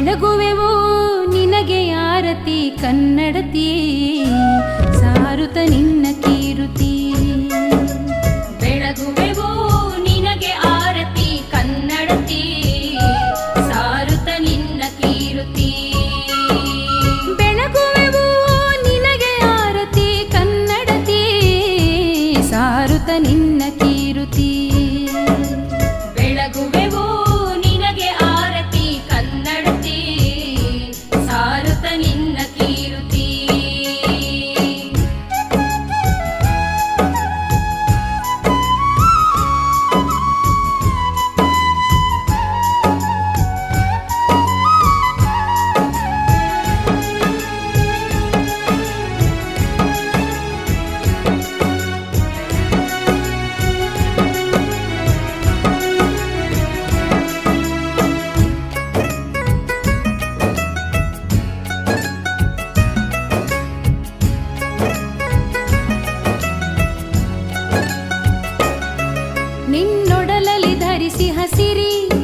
ಬೆಳಗುವೆವು ನಿನಗೆ ಆರತಿ ಕನ್ನಡತಿ, ಸಾರುತ ನಿನ್ನ ಕೀರುತಿ. ಬೆಳಗುವೆವು ನಿನಗೆ ಆರತಿ ಕನ್ನಡತಿ, ಸಾರುತ ನಿನ್ನ ಕೀರುತಿ. ಬೆಳಗುವೆವು ನಿನಗೆ ಆರತಿ ಕನ್ನಡತಿ, ಸಾರುತ ನಿನ್ನ ಕೀರುತಿ. ಸಾರುತ ನಿನ್ನ ಧರಿಸಿ ಹಸಿರಿ.